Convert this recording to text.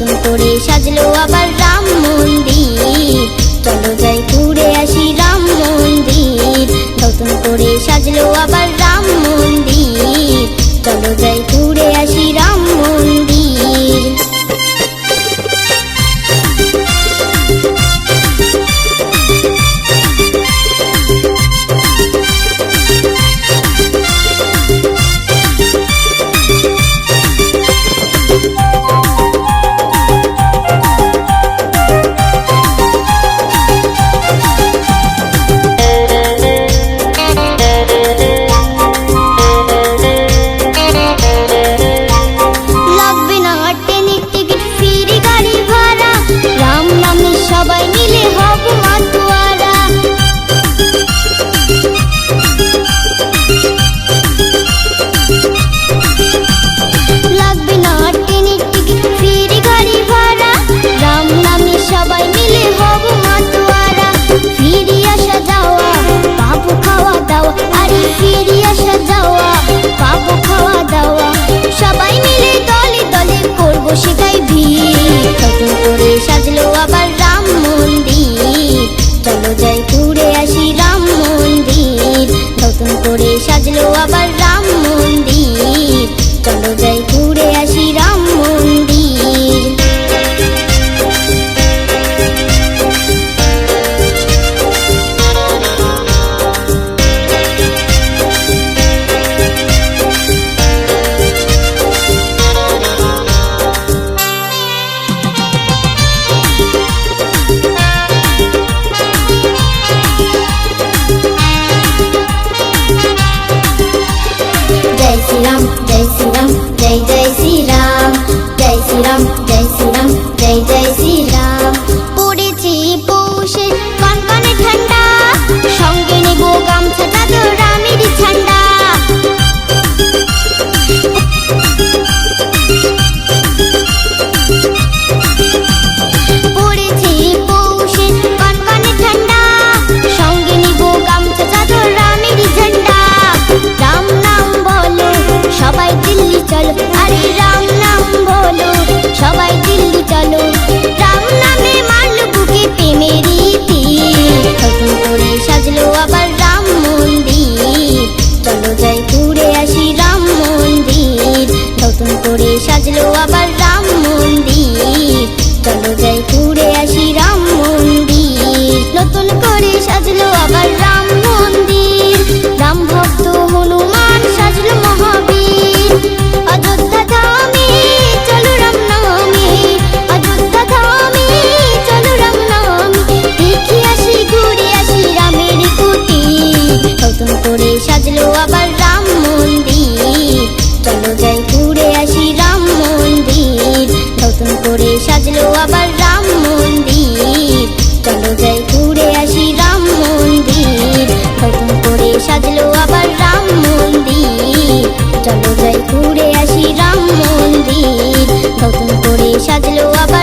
নতুন করে সাজলো আবার রাম মন্দির। চলো যাই ঘুরে আসি রাম মন্দির। নতুন করে সাজলো আবার சிங்கம் ஜெய் சிங்கம். বাঁচল আবার রাম মন্দির। চলো যাই ঘুরে আসি রাম মন্দির। নতুন করে সাজলো আবার রাম মন্দির। চলো যাই ঘুরে আসি রাম মন্দির। নতুন করে সাজলো আবার